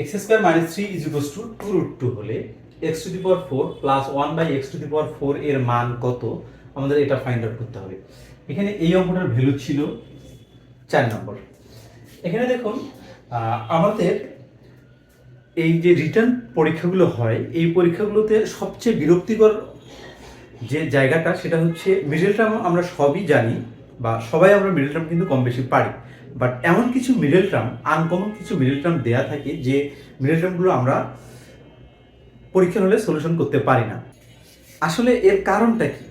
X square minus three is equals to two root two হলে x to the power four plus one by x to the power four এর মান কত? আমাদের এটা find out করতে হবে। এখানে এই অঙ্কটার ভ্যালু ছিল চার নম্বর। এখানে দেখুন আমাদের এই যে রিটার্ন পরীক্ষাগুলো হয়, এই পরীক্ষাগুলোতে সবচেয়ে বিরক্তিকর যে জায়গাটা, সেটা হচ্ছে মিডল আমরা সবই জানি বা সবাই আমরা মিডল টার্ম কিন্তু কম বেশি পারি। বাট এমন কিছু মিডল টার্ম আনকমন কিছু মিডল টার্ম দেয়া থাকে যে মিডল টার্মগুলো আমরা পরীক্ষা হলে সলিউশন করতে পারি না। আসলে এর কারণটা কি?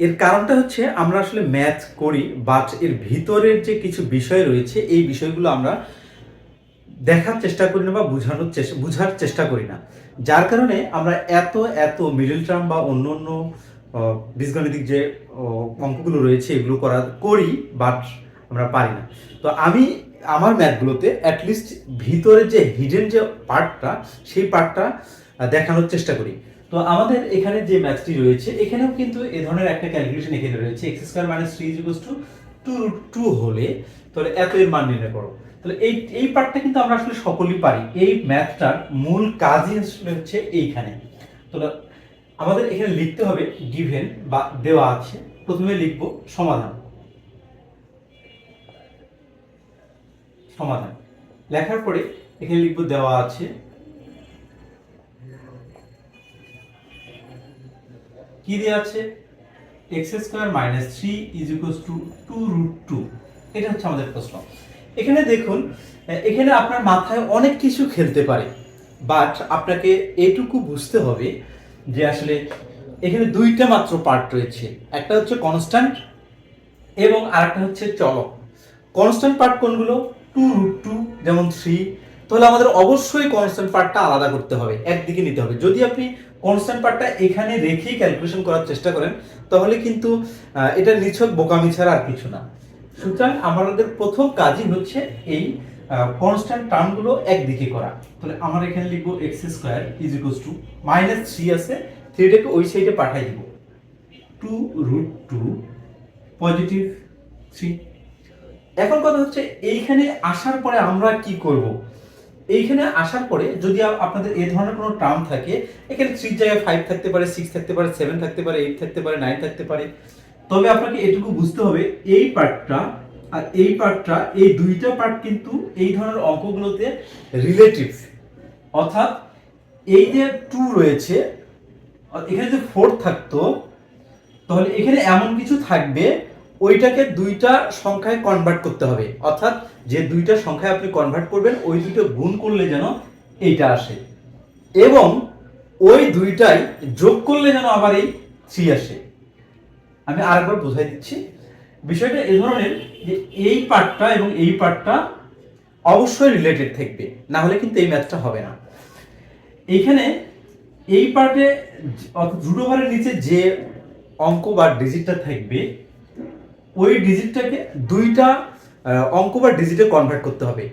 এর কারণটা হচ্ছে আমরা আসলে ম্যাথ করি বাট এর ভিতরের যে কিছু বিষয় রয়েছে, এই বিষয়গুলো আমরা দেখার চেষ্টা করি না বা বোঝানোর চেষ্টা বোঝার চেষ্টা করি না। যার কারণে আমরা এত এত মিডল টার্ম বা অন্য অন্য বীজগণিতিক যে অঙ্কগুলো রয়েছে, এগুলো করা করি বাট আমরা পারি না। তো আমি আমার ম্যাথগুলোতে অ্যাটলিস্ট ভিতরে যে হিডেন যে পার্টটা সেই পার্টটা দেখানোর চেষ্টা করি। তো আমাদের এখানে যে ম্যাথটি রয়েছে, এখানেও কিন্তু এ ধরনের একটা ক্যালকুলেশন এখানে রয়েছে। X square minus three is to two root two হলে, তাহলে এত এর মান নির্ণয় করো। তাহলে এই এই পার্টটা কিন্তু আমরা আসলে সকলেই পারি। এই ম্যাথটার মূল কাজই আসলে হচ্ছে এইখানে। তো আমাদের এখানে লিখতে হবে গিভেন বা দেওয়া আছে। প্রথমে লিখব সমাধান। সমাধান। লেখার পরে এখানে লিখব দেওয়া আছে। কি দেওয়া আছে? X square minus three is equal to two root two এটা হচ্ছে আমাদের প্রশ্ন। এখানে দেখুন, এখানে আপনার মাথায় অনেক কিছু খেলতে পারে বাট আপনাকে এটুকু বুঝতে হবে যে আসলে এখানে দুইটা মাত্র পার্ট রয়েছে। একটা হচ্ছে কনস্ট্যান্ট এবং আরেকটা হচ্ছে চলক। কনস্ট্যান্ট পার্ট কোনগুলো? টু রুট টু যেমন থ্রি তাহলে আমাদের অবশ্যই কনস্ট্যান্ট পার্টটা আলাদা করতে হবে, একদিকে নিতে হবে। যদি আপনি কনস্ট্যান্ট পার্টটা এখানে রেখেই ক্যালকুলেশন করার চেষ্টা করেন, তাহলে কিন্তু এটা নিছক বোকামি ছাড়া আর কিছু না। সুতরাং আমাদের প্রথম কাজই হচ্ছে এই কনস্ট্যান্ট টার্মগুলো একদিকে করা। তাহলে আমরা এখানে লিখব x square is equal to minus three আছে থ্রিটাকে ওই সাইডে পাঠাই দিব। Two root two positive three এখন কথা হচ্ছে, এইখানে আসার পরে আমরা কি করব? এইখানে আসার পরে যদি আপনাদের এই ধরনের কোনো টার্ম থাকে, এখানে থ্রির জায়গায় ফাইভ থাকতে পারে সিক্স থাকতে পারে সেভেন থাকতে পারে এইট থাকতে পারে নাইন থাকতে পারে। তবে আপনাকে এটুকু বুঝতে হবে, এই পার্টটা আর এই পার্টটা, এই দুইটা পার্ট কিন্তু এই ধরনের অঙ্কগুলোতে রিলেটিভ অর্থাৎ এই যে টু রয়েছে এখানে যে ফোর থাকতো, তাহলে এখানে এমন কিছু থাকবে, ওইটাকে দুইটা সংখ্যায় কনভার্ট করতে হবে। অর্থাৎ যে দুইটা সংখ্যায় আপনি কনভার্ট করবেন, ওই দুটো গুণ করলে যেন এইটা আসে। এবং ওই দুইটাই যোগ করলে যেন আবার এই থ্রি আসে। আমি আরেকবার বোঝাই দিচ্ছি। বিষয়টা এই ধরনের যে এই পার্টটা এবং এই পার্টটা অবশ্যই রিলেটেড থাকবে, না হলে কিন্তু এই ম্যাথটা হবে না। এইখানে এই পার্টে ওভারের নিচে যে অঙ্ক বা ডিজিটটা থাকবে, ওই ডিজিটটাকে দুইটা অঙ্ক বা ডিজিটে কনভার্ট করতে হবে।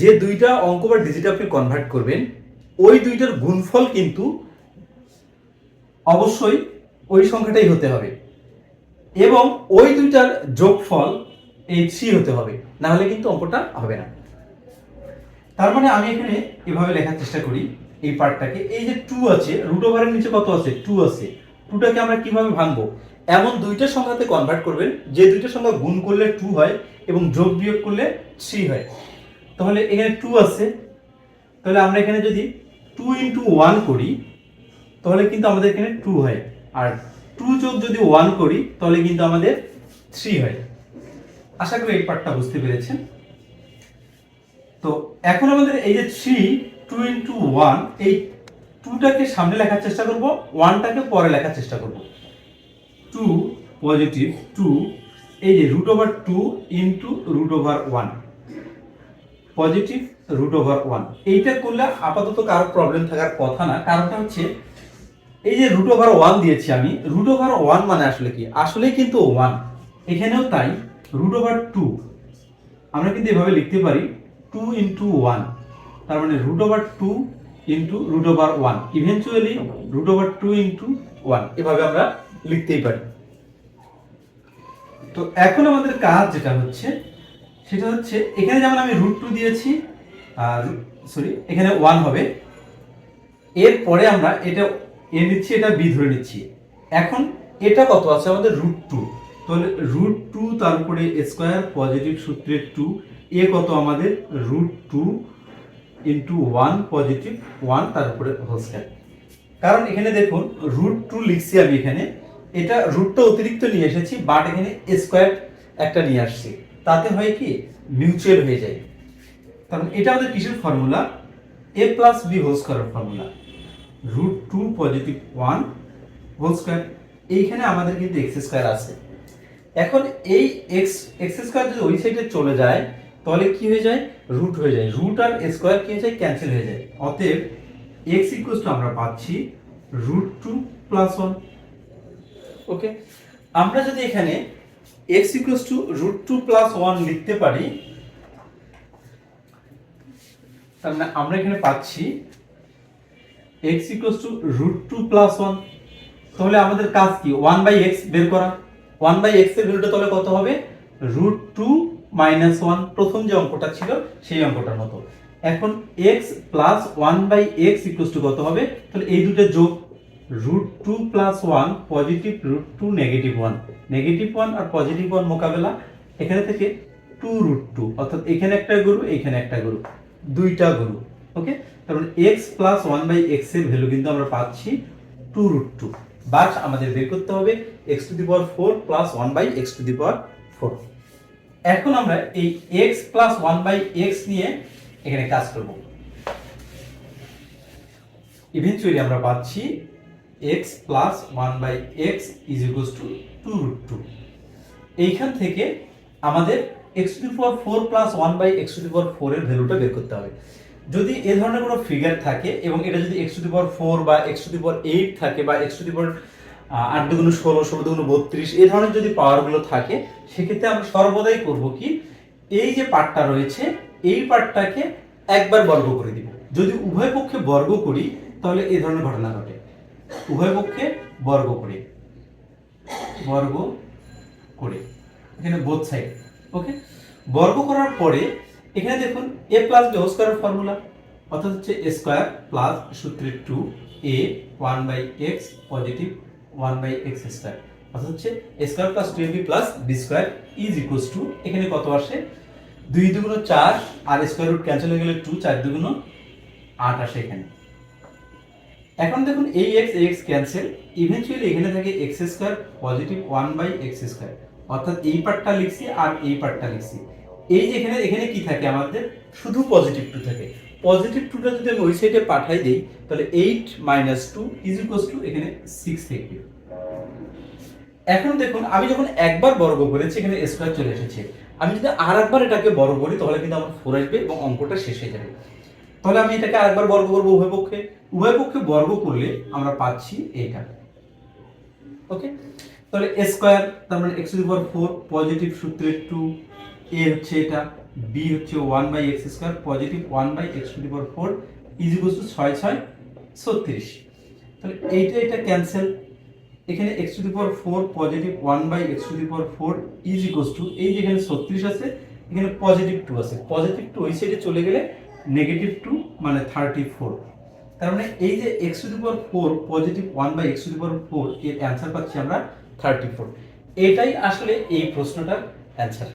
যে দুইটা অঙ্ক বা ডিজিটে আপনি কনভার্ট করবেন, ওই দুইটার গুণফল কিন্তু অবশ্যই ওই সংখ্যাটাই হতে হবে। এবং ওই দুইটার যোগফল এই থ্রি হতে হবে। না হলে কিন্তু অঙ্কটা হবে না। তার মানে আমি এখানে এভাবে লেখার চেষ্টা করি, এই পার্টটাকে। এই যে টু আছে রুট ওভারের নিচে কত আছে? টু আছে। টুটাকে আমরা কীভাবে ভাঙবো? এমন দুইটা সংখ্যাতে কনভার্ট করবেন, যে দুইটা সংখ্যা গুণ করলে টু হয় এবং যোগ বিয়োগ করলে থ্রি হয়। তাহলে এখানে টু আছে। তাহলে আমরা এখানে যদি টু ইন্টু ওয়ান করি, তাহলে কিন্তু আমাদের এখানে টু হয়। আর টু যোগ যদি ওয়ান করি, তাহলে কিন্তু আমাদের থ্রি হয়। আশা করি এই পার্টটা বুঝতে পেরেছেন। তো এখন আমাদের এই যে থ্রি টু ইন্টু ওয়ান এই টুটাকে সামনে লেখার চেষ্টা করব ওয়ানটাকে পরে লেখার চেষ্টা করব। টু পজিটিভ টু এই যে root over two into root over one positive root over one এইটা করলে আপাতত কারও প্রবলেম থাকার কথা না, কারণটা হচ্ছে এই যে রুট ওভার ওয়ান দিয়েছি আমি রুট ওভার ওয়ান মানে আসলে কি? আসলে কিন্তু ওয়ান এখানেও তাই রুট ওভার টু আমরা কিন্তু এভাবে লিখতে পারি টু ইন্টু ওয়ান তার মানে root over two into root over one eventually root over two into one এভাবে আমরা লিখতেই পারি। তো এখন আমাদের কাজ যেটা হচ্ছে, সেটা হচ্ছে, এখানে যেমন আমি রুট টু দিয়েছি সরি এখানে ওয়ান হবে। এরপরে আমরা এটা এ নিচ্ছি, এটা বি ধরে নিচ্ছি। এখন এটা কত? আছে আমাদের রুট টু তাহলে রুট টু তার উপরে স্কোয়ার পজিটিভ সূত্রের টু এ কত আমাদের? Root two into one positive one তার উপরে হোল স্কোয়ার কারণ এখানে দেখুন রুট টু লিখছি আমি এখানে। এটা রুটটা অতিরিক্ত নিয়ে এসেছি বাট এখানে স্কোয়ার একটা নিয়ে আসছি। তাতে হয় কি? মিউচুয়াল হয়ে যায়। কারণ এটা আমাদের কিসের formula a plus b whole স্কোয়ারের formula root two positive one whole square এইখানে আমাদের কিন্তু এক্স স্কোয়ার আছে। এখন এই এক্স এক্স স্কোয়ার যদি ওই সাইডে চলে যায়, তাহলে কি হয়ে যায়? রুট হয়ে যায়। রুট আর স্কোয়ার কি হয়ে যায়? ক্যান্সেল হয়ে যায়। অতএব এক্স ইকুয়ালস টু আমরা পাচ্ছি root two plus one okay আমরা যদি এখানে x equals to root two plus one লিখতে পারি, তার মানে আমরা এখানে পাচ্ছি x equals to root two plus one তাহলে আমাদের কাজ কি? ওয়ান বাই এক্স বের করা। ওয়ান বাই এক্সের ভ্যালুটা তাহলে কত হবে? রুট টু মাইনাস ওয়ান প্রথম যে অঙ্কটা ছিল, সেই অঙ্কটার মতো। এখন x plus one by x equals to কত হবে? তাহলে এই দুটো যোগ root two plus one positive root two negative one negative one আর পজিটিভ ওয়ান মোকাবেলা এখানে থেকে টু রুট টু অর্থাৎ এখানে একটা গরু, এখানে একটা গরু। দুইটা গরু। ওকে তারপর এক্স প্লাস ওয়ান বাই এক্সের ভ্যালু কিন্তু আমরা পাচ্ছি টু রুট টু আমাদের বের করতে হবে x to the power four plus one by x to the power four এখন আমরা এই x plus one by x নিয়ে এখানে কাজ করব। ইভেনচুয়ালি আমরা পাচ্ছি x plus one by x is equals to two root two এইখান থেকে আমাদের x to the power four plus one by x to the power four এর ভ্যালুটা বের করতে হবে। যদি এ ধরনের কোনো ফিগার থাকে এবং এটা যদি এক্স টু ফোর বা এক্স টু এইট থাকে বা এক্স টু দি আট দুগুণ ষোলো ষোলো দুগুণ বত্রিশ এই ধরনের যদি পাওয়ারগুলো থাকে, সেক্ষেত্রে আমরা সর্বদাই করব কি, এই যে পার্টটা রয়েছে, এই পার্টটাকে একবার বর্গ করে দিব। যদি উভয় পক্ষে বর্গ করি, তাহলে এই ধরনের ঘটনা ঘটে। উভয় পক্ষে বর্গ করে। বর্গ করে। এখানে বোধ সাইড ওকে বর্গ করার পরে এখানে দেখুন a plus b whole formula অর্থাৎ হচ্ছে এ স্কোয়ার প্লাস সূত্রের two a one by x positive one by x square অর্থাৎ হচ্ছে a square plus two b plus b square is equals to এখানে কত আসে? দুই দুগুণ চার, আর স্কোয়ার রুট ক্যান্সেল হয়ে গেলে টু চার দুগুণ আট আসে এখানে। এখন দেখুন এই এক্স এক্স ক্যান্সেল ইভেনচুয়ালি এখানে থাকে x square positive one by x square অর্থাৎ এই পার্টটা লিখছি আর এই পার্টটা লিখছি। এই যে এখানে এখানে কি থাকে আমাদের? শুধু পজিটিভ টু থাকে। পজিটিভ টুটা যদি আমি ওই সাইডে পাঠাই দিই, তাহলে eight minus two is equals to এখানে সিক্স থেকে এখন দেখুন, আমি যখন একবার বর্গ করেছি, এখানে স্কোয়ার চলে এসেছে। আমি যদি আর একবার এটাকে বর্গ করি, তাহলে কিন্তু আমার ফোর আসবে এবং অঙ্কটা শেষ হয়ে যাবে। তাহলে আমি এটাকে আরেকবার বর্গ করব উভয় পক্ষে। উভয় পক্ষে বর্গ করলে আমরা পাচ্ছি এটা ওকে তাহলে স্কোয়ার তার মানে x to power four positive সূত্রের টু এ হচ্ছে এটা বি হচ্ছে one by x square positive one by x to power four is equal to ছয় ছয় ছত্রিশ। তাহলে এইটা এটা ক্যান্সেল এখানে x to the power four positive one by x to the power four is equal to এই যে এখানে ছত্রিশ আছে, এখানে পজিটিভ টু আছে। পজিটিভ টু ওই সাইডে চলে গেলে নেগেটিভ টু মানে থার্টি ফোর তার মানে এই যে x to the power four positive one by x to the power four এর অ্যান্সার পাচ্ছি আমরা থার্টি ফোর এটাই আসলে এই প্রশ্নটার অ্যান্সার